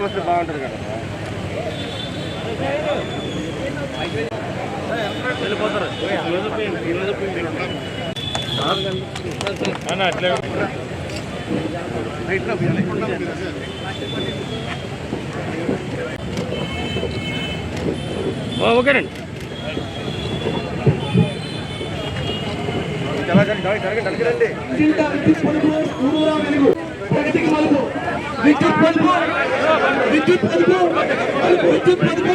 బాగుంటుంది కదా. ఓకేనండి ఇంటింటా విద్యుత్ పొదుపు ఊరూరా వెలుగు ప్రగతికి మలుపు విద్యుత్ పొదుపు విద్యుత్ పొదుపు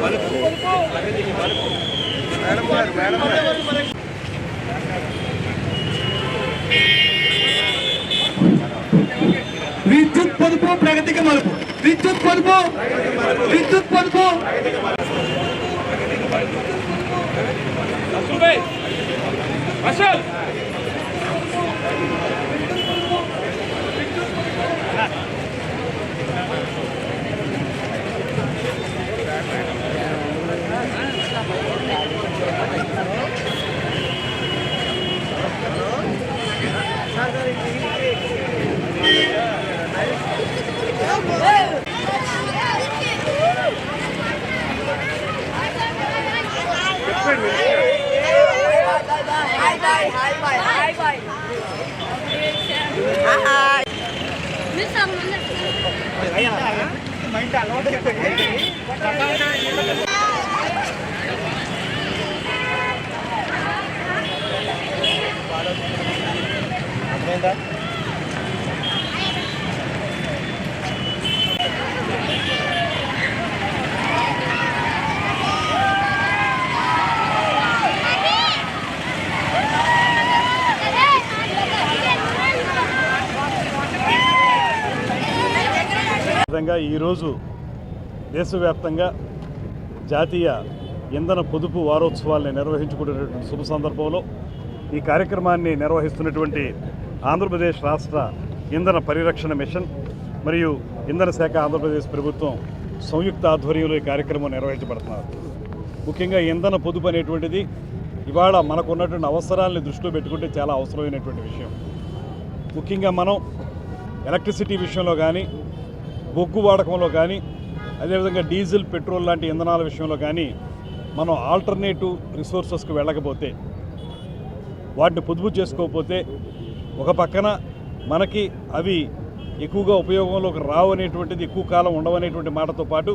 మలుపు విద్యుత్ పొదుపు విద్యుత్ పొదుపు ప్రగతికి మలుపు విద్యుత్ పొదుపు విద్యుత్ పొదుపు Hai bay, భాగంగా ఈరోజు దేశవ్యాప్తంగా జాతీయ ఇంధన పొదుపు వారోత్సవాల్ని నిర్వహించుకునేటువంటి శుభ సందర్భంలో ఈ కార్యక్రమాన్ని నిర్వహిస్తున్నటువంటి ఆంధ్రప్రదేశ్ రాష్ట్ర ఇంధన పరిరక్షణ మిషన్ మరియు ఇంధన శాఖ ఆంధ్రప్రదేశ్ ప్రభుత్వం సంయుక్త ఆధ్వర్యంలో ఈ కార్యక్రమం నిర్వహించబడుతున్నారు. ముఖ్యంగా ఇంధన పొదుపు అనేటువంటిది ఇవాళ మనకు ఉన్నటువంటి అవసరాలని దృష్టిలో పెట్టుకుంటే చాలా అవసరమైనటువంటి విషయం. ముఖ్యంగా మనం ఎలక్ట్రిసిటీ విషయంలో కానీ బొగ్గు వాడకంలో కానీ అదేవిధంగా డీజిల్ పెట్రోల్ లాంటి ఇంధనాల విషయంలో కానీ మనం ఆల్టర్నేటివ్ రిసోర్సెస్కి వెళ్ళకపోతే వాటిని పొదుపు చేసుకోకపోతే ఒక పక్కన మనకి అవి ఎక్కువగా ఉపయోగంలోకి రావు అనేటువంటిది ఎక్కువ కాలం ఉండవనేటువంటి మాటతో పాటు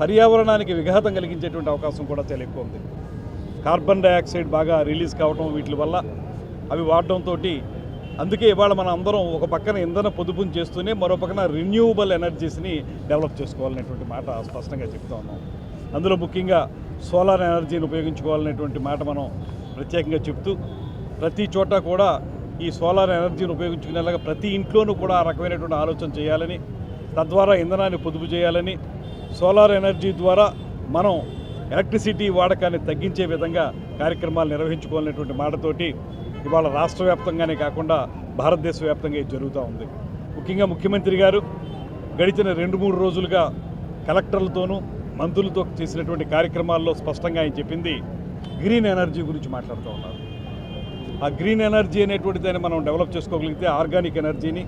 పర్యావరణానికి విఘాతం కలిగించేటువంటి అవకాశం కూడా చాలా ఎక్కువ ఉంది. కార్బన్ డైఆక్సైడ్ బాగా రిలీజ్ కావడం వీటి వల్ల అవి వాడటంతో అందుకే ఇవాళ మనం అందరం ఒక పక్కన ఇంధన పొదుపుని చేస్తూనే మరో పక్కన రిన్యూవబుల్ ఎనర్జీస్ని డెవలప్ చేసుకోవాలనేటువంటి మాట స్పష్టంగా చెప్తా ఉన్నాం. అందులో ముఖ్యంగా సోలార్ ఎనర్జీని ఉపయోగించుకోవాలనేటువంటి మాట మనం ప్రత్యేకంగా చెప్తూ ప్రతి చోట కూడా ఈ సోలార్ ఎనర్జీని ఉపయోగించుకునేలాగా ప్రతి ఇంట్లోనూ కూడా ఆ రకమైనటువంటి ఆలోచన చేయాలని తద్వారా ఇంధనాన్ని పొదుపు చేయాలని సోలార్ ఎనర్జీ ద్వారా మనం ఎలక్ట్రిసిటీ వాడకాన్ని తగ్గించే విధంగా కార్యక్రమాలు నిర్వహించుకోవాలనేటువంటి మాటతోటి ఇవాళ రాష్ట్ర వ్యాప్తంగానే కాకుండా భారతదేశ వ్యాప్తంగా ఇది జరుగుతూ ఉంది. ముఖ్యంగా ముఖ్యమంత్రి గారు గడిచిన రెండు మూడు రోజులుగా కలెక్టర్లతోనూ మంత్రులతో చేసినటువంటి కార్యక్రమాల్లో స్పష్టంగా ఆయన చెప్పింది గ్రీన్ ఎనర్జీ గురించి మాట్లాడుతూ ఉన్నారు. ఆ గ్రీన్ ఎనర్జీ అనేటువంటి దాన్ని మనం డెవలప్ చేసుకోగలిగితే ఆర్గానిక్ ఎనర్జీని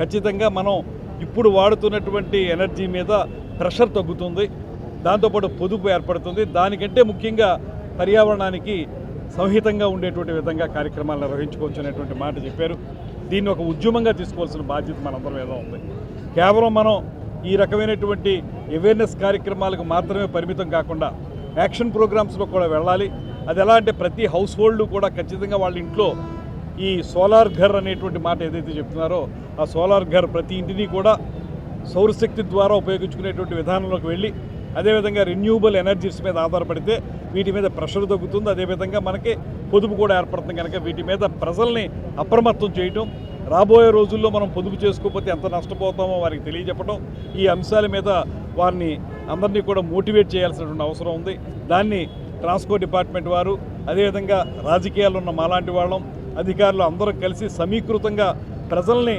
ఖచ్చితంగా మనం ఇప్పుడు వాడుతున్నటువంటి ఎనర్జీ మీద ప్రెషర్ తగ్గుతుంది. దాంతోపాటు పొదుపు ఏర్పడుతుంది. దానికంటే ముఖ్యంగా పర్యావరణానికి సంహితంగా ఉండేటువంటి విధంగా కార్యక్రమాలు నిర్వహించుకోవచ్చు అనేటువంటి మాట చెప్పారు. దీన్ని ఒక ఉద్యమంగా తీసుకోవాల్సిన బాధ్యత మనందరం ఏదో ఉంది. కేవలం మనం ఈ రకమైనటువంటి అవేర్నెస్ కార్యక్రమాలకు మాత్రమే పరిమితం కాకుండా యాక్షన్ ప్రోగ్రామ్స్లో కూడా వెళ్ళాలి. అది ఎలా అంటే ప్రతి హౌస్ హోల్డ్ కూడా ఖచ్చితంగా వాళ్ళ ఇంట్లో ఈ సోలార్ ఘర్ అనేటువంటి మాట ఏదైతే చెప్తున్నారో ఆ సోలార్ ఘర్ ప్రతి ఇంటిని కూడా సౌరశక్తి ద్వారా ఉపయోగించుకునేటువంటి విధానంలోకి వెళ్ళి అదేవిధంగా రెన్యూబుల్ ఎనర్జీస్ మీద ఆధారపడితే వీటి మీద ప్రెషర్ తగ్గుతుంది. అదేవిధంగా మనకి పొదుపు కూడా ఏర్పడుతుంది కనుక వీటి మీద ప్రజల్ని అప్రమత్తం చేయటం రాబోయే రోజుల్లో మనం పొదుపు చేసుకోకపోతే ఎంత నష్టపోతామో వారికి తెలియజెప్పడం ఈ అంశాల మీద వారిని అందరినీ కూడా మోటివేట్ చేయాల్సినటువంటి అవసరం ఉంది. దాన్ని ట్రాన్స్పోర్ట్ డిపార్ట్మెంట్ వారు అదేవిధంగా రాజకీయాల్లో ఉన్న మాలాంటి వాళ్ళం అధికారులు అందరూ కలిసి సమీకృతంగా ప్రజల్ని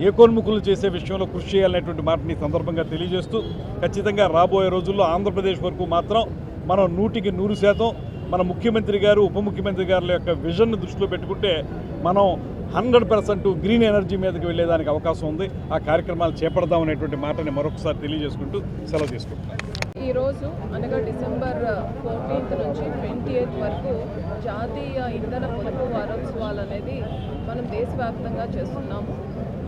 ఏకోన్ముఖులు చేసే విషయంలో కృషి చేయాలనేటువంటి మాటని సందర్భంగా తెలియజేస్తూ ఖచ్చితంగా రాబోయే రోజుల్లో ఆంధ్రప్రదేశ్ వరకు మాత్రం మనం నూటికి నూరు శాతం మన ముఖ్యమంత్రి గారు ఉప ముఖ్యమంత్రి గారుల యొక్క విజన్ను దృష్టిలో పెట్టుకుంటే మనం హండ్రెడ్ పర్సెంట్ గ్రీన్ ఎనర్జీ మీదకి వెళ్ళేదానికి అవకాశం ఉంది. ఆ కార్యక్రమాలు చేపడదాం అనేటువంటి మాటని మరొకసారి తెలియజేసుకుంటూ సెలవు తీసుకుంటున్నాను ఈరోజు అనగా డిసెంబర్ ఫోర్టీన్త్ నుంచి ట్వంటీ ఎయిత్ వరకు జాతీయ ఇంధన పొదుపు వారోత్సవాలు అనేది మనం దేశవ్యాప్తంగా చేస్తున్నాము.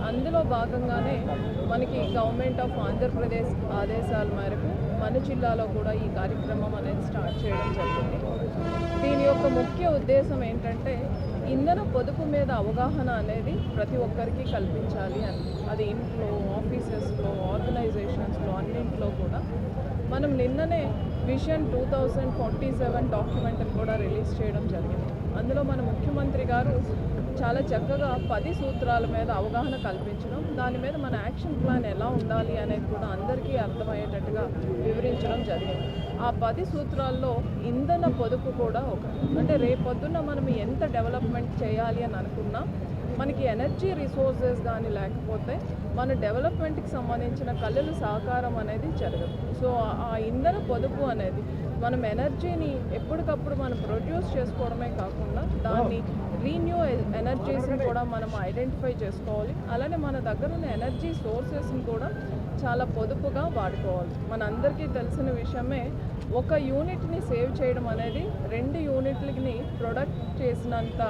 అందులో భాగంగానే మనకి గవర్నమెంట్ ఆఫ్ ఆంధ్రప్రదేశ్ ఆదేశాల మేరకు మన జిల్లాలో కూడా ఈ కార్యక్రమం అనేది స్టార్ట్ చేయడం జరిగింది. దీని యొక్క ముఖ్య ఉద్దేశం ఏంటంటే ఇంధన పొదుపు మీద అవగాహన అనేది ప్రతి ఒక్కరికి కల్పించాలి అని. అది ఇంట్లో ఆఫీసెస్లో ఆర్గనైజేషన్స్లో అన్నింట్లో కూడా. మనం నిన్ననే vision two thousand forty seven డాక్యుమెంట్ని కూడా రిలీజ్ చేయడం జరిగింది. అందులో మన ముఖ్యమంత్రి గారు చాలా చక్కగా పది సూత్రాల మీద అవగాహన కల్పించడం దాని మీద మన యాక్షన్ ప్లాన్ ఎలా ఉండాలి అనేది కూడా అందరికీ అర్థమయ్యేటట్టుగా వివరించడం జరిగింది. ఆ పది సూత్రాల్లో ఇంధన పొదుపు కూడా ఒకటి. అంటే రేపొద్దున మనం ఎంత డెవలప్మెంట్ చేయాలి అని అనుకున్నా మనకి ఎనర్జీ రిసోర్సెస్ కానీ లేకపోతే మన డెవలప్మెంట్కి సంబంధించిన కళలు సహకారం అనేది జరగదు. సో ఆ- ఇంధన పొదుపు అనేది మనం ఎనర్జీని ఎప్పటికప్పుడు మనం ప్రొడ్యూస్ చేసుకోవడమే కాకుండా దాన్ని రీన్యూ ఎనర్జీస్ని e-, కూడా మనం ఐడెంటిఫై చేసుకోవాలి. అలానే మన దగ్గర ఉన్న ఎనర్జీ సోర్సెస్ని కూడా చాలా పొదుపుగా వాడుకోవాలి. మనందరికీ తెలిసిన విషయమే ఒక యూనిట్ని సేవ్ చేయడం అనేది రెండు యూనిట్లని ప్రొడక్ట్ చేసినంత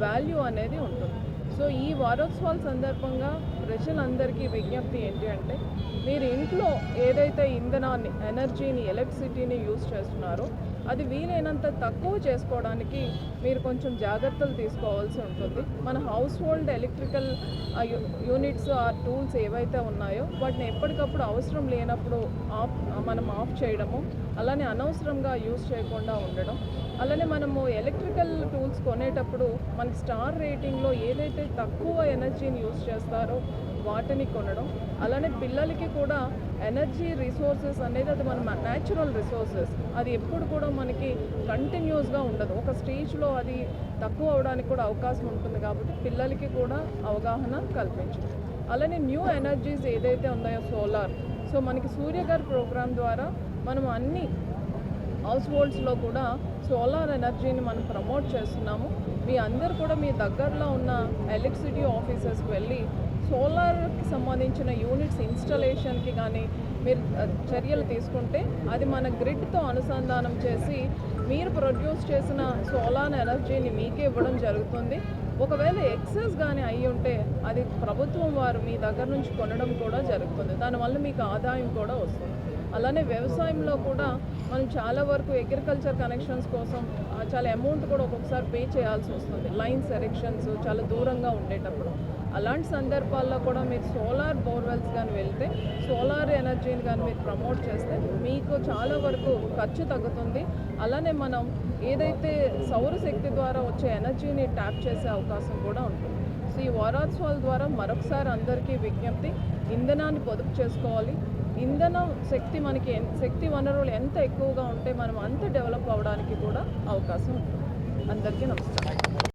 వాల్యూ అనేది ఉంటుంది. సో ఈ వారోత్సవాల సందర్భంగా ప్రజలందరికీ విజ్ఞప్తి ఏంటి అంటే మీరు ఇంట్లో ఏదైతే ఇంధనాన్ని ఎనర్జీని ఎలక్ట్రిసిటీని యూజ్ చేస్తున్నారో అది వీలైనంత తక్కువ చేసుకోవడానికి మీరు కొంచెం జాగ్రత్తలు తీసుకోవాల్సి ఉంటుంది. మన హౌస్ హోల్డ్ ఎలక్ట్రికల్ యూనిట్స్ ఆ టూల్స్ ఏవైతే ఉన్నాయో వాటిని ఎప్పటికప్పుడు అవసరం లేనప్పుడు ఆఫ్ మనం ఆఫ్ చేయడము అలానే అనవసరంగా యూజ్ చేయకుండా ఉండడం అలానే మనము ఎలక్ట్రికల్ టూల్స్ కొనేటప్పుడు మనకి స్టార్ రేటింగ్లో ఏదైతే తక్కువ ఎనర్జీని యూజ్ చేస్తారో వాటిని కొనడం అలానే పిల్లలకి కూడా ఎనర్జీ రిసోర్సెస్ అనేది అది మన న్యాచురల్ రిసోర్సెస్ అది ఎప్పుడు కూడా మనకి కంటిన్యూస్గా ఉండదు. ఒక స్టేజ్లో అది తక్కువ అవడానికి కూడా అవకాశం ఉంటుంది కాబట్టి పిల్లలకి కూడా అవగాహన కల్పించడం. అలానే న్యూ ఎనర్జీస్ ఏదైతే ఉన్నాయో సోలార్ సో మనకి సూర్యగారి ప్రోగ్రామ్ ద్వారా మనం అన్ని హౌస్ హోల్డ్స్లో కూడా సోలార్ ఎనర్జీని మనం ప్రమోట్ చేస్తున్నాము. మీ అందరు కూడా మీ దగ్గరలో ఉన్న ఎలక్ట్రిసిటీ ఆఫీసెస్కి వెళ్ళి సోలార్కి సంబంధించిన యూనిట్స్ ఇన్స్టలేషన్కి కానీ మీరు చర్యలు తీసుకుంటే అది మన గ్రిడ్తో అనుసంధానం చేసి మీరు ప్రొడ్యూస్ చేసిన సోలార్ ఎనర్జీని మీకే ఇవ్వడం జరుగుతుంది. ఒకవేళ ఎక్సెస్ కానీ అయి ఉంటే అది ప్రభుత్వం వారు మీ దగ్గర నుంచి కొనడం కూడా జరుగుతుంది. దానివల్ల మీకు ఆదాయం కూడా వస్తుంది. అలానే వ్యవసాయంలో కూడా మనం చాలా వరకు అగ్రికల్చర్ కనెక్షన్స్ కోసం చాలా అమౌంట్ కూడా ఒక్కొక్కసారి పే చేయాల్సి వస్తుంది. లైన్స్ ఎరెక్షన్స్ చాలా దూరంగా ఉండేటప్పుడు. అలాంటి సందర్భాల్లో కూడా మీరు సోలార్ బోర్వెల్స్ కానీ వెళ్తే సోలార్ ఎనర్జీని కానీ మీరు ప్రమోట్ చేస్తే మీకు చాలా వరకు ఖర్చు తగ్గుతుంది. అలానే మనం ఏదైతే సౌరశక్తి ద్వారా వచ్చే ఎనర్జీని ట్యాప్ చేసే అవకాశం కూడా ఉంటుంది. సో ఈ వారోత్సవాల ద్వారా మరొకసారి అందరికీ విజ్ఞప్తి ఇంధనాన్ని పొదుపు చేసుకోవాలి. ఇంధన శక్తి మనకి శక్తి వనరులు ఎంత ఎక్కువగా ఉంటే మనం అంత డెవలప్ అవ్వడానికి కూడా అవకాశం ఉంటుంది. అందరికీ నమస్కారం.